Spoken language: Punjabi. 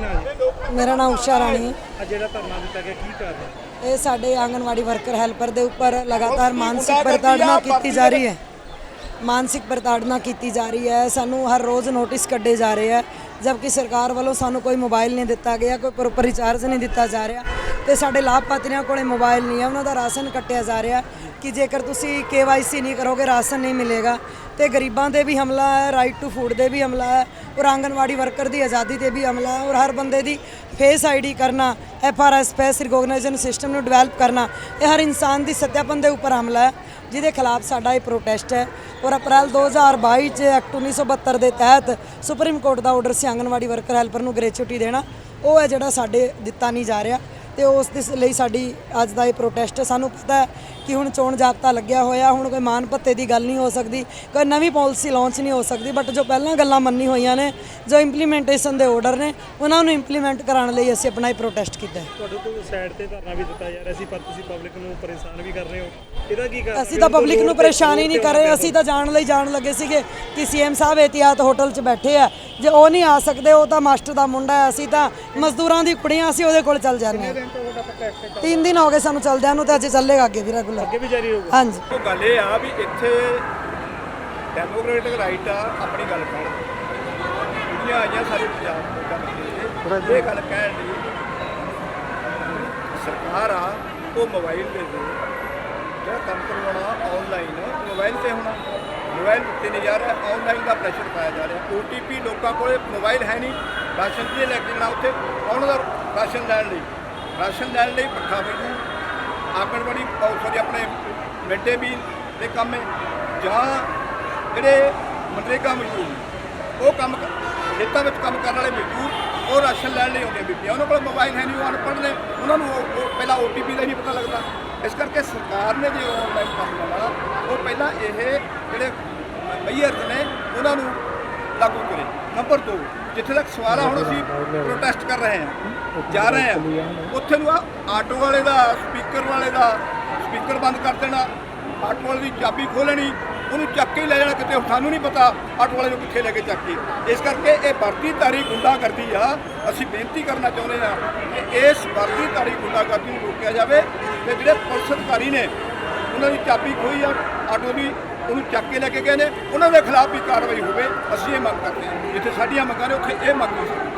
ਕੀ ਮੇਰਾ ਨਾਮ ਉਸ਼ਾ ਰਾਣੀ ਹੈ। ਆ ਜਿਹੜਾ ਧਰਨਾ ਦਿੱਤਾ ਗਿਆ ਕੀ ਕਾਰਨ ਹੈ? ਇਹ ਸਾਡੇ ਆਂਗਨਵਾੜੀ ਵਰਕਰ ਹੈਲਪਰ ਦੇ ਉੱਪਰ ਲਗਾਤਾਰ ਮਾਨਸਿਕ ਪ੍ਰਤਾੜਨਾ ਕੀਤੀ ਜਾ ਰਹੀ ਹੈ। ਮਾਨਸਿਕ ਪ੍ਰਤਾੜਨਾ ਕੀਤੀ ਜਾ ਰਹੀ ਹੈ। ਸਾਨੂੰ ਹਰ ਰੋਜ਼ ਨੋਟਿਸ ਕੱਢੇ ਜਾ ਰਹੇ ਹੈ। ਜਦਕਿ ਸਰਕਾਰ ਵੱਲੋਂ ਸਾਨੂੰ ਕੋਈ ਮੋਬਾਈਲ ਨਹੀਂ ਦਿੱਤਾ ਗਿਆ, ਕੋਈ ਪ੍ਰੋਪਰ ਰਿਚਾਰਜ ਨਹੀਂ ਦਿੱਤਾ ਜਾ ਰਿਹਾ ਤੇ ਸਾਡੇ ਲਾਭਪਾਤਰੀਆਂ ਕੋਲੇ ਮੋਬਾਈਲ ਨਹੀਂ ਹੈ। ਉਹਨਾਂ ਦਾ ਰਾਸ਼ਨ ਕੱਟਿਆ ਜਾ ਰਿਹਾ ਕਿ ਜੇਕਰ ਤੁਸੀਂ KYC ਨਹੀਂ ਕਰੋਗੇ, ਰਾਸ਼ਨ ਨਹੀਂ ਮਿਲੇਗਾ ਤੇ ਗਰੀਬਾਂ ਦੇ ਵੀ ਹਮਲਾ ਹੈ ਰਾਈਟ ਟੂ ਫੂਡ ਦੇ ਵੀ ਹਮਲਾ ਹੈ, ਔਰ ਆਂਗਨਵਾੜੀ ਵਰਕਰ ਦੀ ਆਜ਼ਾਦੀ ਤੇ ਵੀ ਹਮਲਾ ਹੈ, ਔਰ ਹਰ ਬੰਦੇ ਦੀ ਫੇਸ ਆਈਡੀ ਕਰਨਾ F R FRS face recognition system ਨੂੰ ਡਿਵੈਲਪ ਕਰਨਾ, ਇਹ ਹਰ ਇਨਸਾਨ ਦੀ ਸੱਤਿਆਪਨ ਦੇ ਉੱਪਰ ਹਮਲਾ ਹੈ, ਜਿਹਦੇ ਖਿਲਾਫ ਸਾਡਾ ਇਹ ਪ੍ਰੋਟੈਸਟ ਹੈ। ਔਰ ਅਪ੍ਰੈਲ 2022 ਚ ਐਕਟ 1972 ਦੇ ਤਹਿਤ ਸੁਪਰੀਮ ਕੋਰਟ ਦਾ ਆਰਡਰ ਸੀ, ਆਂਗਨਵਾੜੀ ਵਰਕਰ ਹੈਲਪਰ ਨੂੰ ਗ੍ਰੈਚੁਇਟੀ ਦੇਣਾ। ਉਹ ਹੈ ਜਿਹੜਾ ਸਾਡੇ ਦਿੱਤਾ ਨਹੀਂ ਜਾ ਰਿਹਾ। ਤੇ ਉਸ ਦੇ ਲਈ ਸਾਡੀ ਅੱਜ ਦਾ ਇਹ ਪ੍ਰੋਟੈਸਟ ਸਾਨੂੰ ਪਤਾ ਹੈ ਕਿ ਹੁਣ ਚੋਣ ਜਾਬਤਾ ਲੱਗਿਆ ਹੋਇਆ ਹੁਣ ਕੋਈ ਮਾਨ ਭੱਤੇ ਦੀ ਗੱਲ ਨਹੀਂ ਹੋ ਸਕਦੀ ਕੋਈ ਨਵੀਂ ਪਾਲਿਸੀ ਲਾਂਚ ਨਹੀਂ ਹੋ ਸਕਦੀ ਬਟ ਜੋ ਪਹਿਲਾਂ ਗੱਲਾਂ ਮੰਨੀ ਹੋਈਆਂ ਨੇ ਜੋ ਇੰਪਲੀਮੈਂਟੇਸ਼ਨ ਦੇ ਆਰਡਰ ਨੇ ਉਹਨਾਂ ਨੂੰ ਇੰਪਲੀਮੈਂਟ ਕਰਾਉਣ ਲਈ ਅਸੀਂ ਆਪਣਾ ਇਹ ਪ੍ਰੋਟੈਸਟ ਕੀਤਾ ਤੁਹਾਡੇ ਤੋਂ ਸਾਈਡ ਤੇ ਧਰਨਾ ਵੀ ਦਿੱਤਾ ਜਾ ਰਿਹਾ ਸੀ ਪਰ ਤੁਸੀਂ ਪਬਲਿਕ ਨੂੰ ਪਰੇਸ਼ਾਨ ਵੀ ਕਰ ਰਹੇ ਹੋ। ਇਹਦਾ ਕੀ ਕਾਰਨ ਅਸੀਂ ਤਾਂ ਪਬਲਿਕ ਨੂੰ ਪਰੇਸ਼ਾਨ ਹੀ ਨਹੀਂ ਕਰ ਰਹੇ ਅਸੀਂ ਤਾਂ ਜਾਣ ਲਈ ਜਾਣ ਲੱਗੇ ਸੀਗੇ ਕਿ ਸੀਐਮ ਸਾਹਿਬ ਇਤਿਆਤ ਹੋਟਲ 'ਚ ਬੈਠੇ ਆ ਜੇ ਉਹ ਨਹੀਂ ਆ ਸਕਦੇ ਉਹ ਤਾਂ ਮਾਸਟਰ ਦਾ ਮੁੰਡਾ ਹੈ ਅਸੀਂ ਤਾਂ ਮਜ਼ਦੂਰਾਂ ਦੀ ਕੁੜੀਆਂ ਅਸੀਂ ਉਹਦੇ ਕੋਲ ਚੱਲ ਜਾਂਦੇ ਹਾਂ। ਤਿੰਨ ਦਿਨ ਹੋ ਗਏ ਸਾਨੂੰ ਚੱਲਦਿਆਂ ਨੂੰ ਤੇ ਅੱਜ ਚੱਲੇਗਾ ਅੱਗੇ ਵੀ ਰੈਗੂਲਰ ਅੱਗੇ ਵੀ ਜਾਰੀ ਰਹੂਗਾ? ਹਾਂਜੀ। ਉਹ ਗੱਲ ਇਹ ਆ ਵੀ ਇੱਥੇ ਡੈਮੋਕ੍ਰੈਟਿਕ ਰਾਈਟ ਆ ਆਪਣੀ ਗੱਲ ਕਰਨ ਦੁਨੀਆ ਆਈਆਂ ਸਾਰੇ ਪੰਜਾਬ ਤੋਂ ਕੰਮ ਤੇ। ਇਹ ਗੱਲ ਕਹਿਣ ਦੀ ਸਰਕਾਰ ਆ ਉਹ ਮੋਬਾਈਲ ਦੇ ਦੇ। ਜਿਹੜਾ ਕੰਮ ਕਰਵਾਉਣਾ ਆਨਲਾਈਨ ਮੋਬਾਈਲ ਤੇ ਹੋਣਾ। ਮੋਬਾਈਲ ਦਿੱਤੇ ਨਹੀਂ ਜਾ ਰਿਹਾ ਆਨਲਾਈਨ ਦਾ ਪ੍ਰੈਸ਼ਰ ਪਾਇਆ ਜਾ ਰਿਹਾ। OTP ਲੋਕਾਂ ਕੋਲੇ ਮੋਬਾਈਲ ਹੈ ਨਹੀਂ ਰਾਸ਼ਨ ਕੀ ਲੈ ਕੇ ਜਾਣਾ ਉੱਥੇ? ਉਹਨਾਂ ਦਾ ਰਾਸ਼ਨ ਲੈਣ ਲਈ? ਰਾਸ਼ਨ ਲੈਣ ਲਈ ਪੱਖਾ ਮਿਲੂ ਆਂਗਣਵਾੜੀ ਸੌਰੀ ਆਪਣੇ ਮਿੱਡੇ ਮੀਲ ਦੇ ਕੰਮ ਹੈ। ਜਾਂ ਜਿਹੜੇ ਮਨਰੇਗਾ ਮਜ਼ਦੂਰ ਨੇ, ਉਹ ਕੰਮ ਕ- ਖੇਤਾਂ ਵਿੱਚ ਕੰਮ ਕਰਨ ਵਾਲੇ ਮਜ਼ਦੂਰ ਉਹ ਰਾਸ਼ਨ ਲੈਣ ਲਈ ਆਉਂਦੇ ਬੀਬੀਆਂ। ਉਹਨਾਂ ਕੋਲ ਮੋਬਾਈਲ ਹੈ ਨਹੀਂ, ਉਹ ਅਨਪੜ੍ਹ ਨੇ। ਉਹਨਾਂ ਨੂੰ ਉਹ- ਉਹ ਪਹਿਲਾਂ OTP ਦਾ ਹੀ ਪਤਾ ਲੱਗਦਾ। ਇਸ ਕਰਕੇ ਸਰਕਾਰ ਨੇ ਜੇ ਆਨਲਾਈਨ ਕੰਮ ਲਾਉਣਾ ਉਹ ਪਹਿਲਾਂ ਇਹ ਜਿਹੜੇ ਮਈਅਰ ਨੇ, ਉਹਨਾਂ ਨੂੰ ਲਾਗੂ ਕਰੇ। ਨੰਬਰ 2 ਜਿੱਥੇ ਤੱਕ ਸਵਾਲ ਆ, ਹੁਣ ਅਸੀਂ ਪ੍ਰੋਟੈਸਟ ਕਰ ਰਹੇ ਹਾਂ। ਜਾ ਰਹੇ ਹਾਂ। ਉੱਥੇ ਨੂੰ ਆ, ਆਟੋ ਵਾਲੇ ਦਾ ਸਪੀਕਰ ਵਾਲੇ ਦਾ ਸਪੀਕਰ ਬੰਦ ਕਰ ਦੇਣਾ। ਆਟੋ ਵਾਲੇ ਦੀ ਚਾਬੀ ਖੋਲਣੀ ਉਹਨੂੰ ਚੱਕ ਕੇ ਹੀ ਲੈ ਜਾਣਾ ਕਿਤੇ ਸਾਨੂੰ ਨਹੀਂ ਪਤਾ ਆਟੋ ਵਾਲੇ ਨੂੰ ਕਿੱਥੇ ਲੈ ਕੇ ਚੱਕ ਕੇ। ਇਸ ਕਰਕੇ ਇਹ ਵਰਤੀ ਧਾਰੀ ਗੁੰਡਾ ਕਰਦੀ ਆ, ਅਸੀਂ ਬੇਨਤੀ ਕਰਨਾ ਚਾਹੁੰਦੇ ਆ ਕਿ ਇਸ ਵਰਤੀ ਧਾਰੀ ਗੁੰਡਾ ਕਰਦੀ ਨੂੰ ਰੋਕਿਆ ਜਾਵੇ ਤੇ ਜਿਹੜੇ ਪੁਲਿਸ ਅਧਿਕਾਰੀ ਨੇ, ਉਹਨਾਂ ਦੀ ਚਾਬੀ ਖੋਈ ਆ, ਆਟੋ ਦੀ, ਉਹਨੂੰ ਚੱਕ ਕੇ ਲੈ ਕੇ ਗਏ ਨੇ, ਉਹਨਾਂ ਦੇ ਖਿਲਾਫ ਵੀ ਕਾਰਵਾਈ ਹੋਵੇ, ਅਸੀਂ ਇਹ ਮੰਗ ਕਰਦੇ ਹਾਂ। ਜਿੱਥੇ ਸਾਡੀਆਂ ਮੰਗਾਂ ਨੇ, ਉੱਥੇ ਇਹ ਮੰਗ ਹੋ ਸਕਦੀ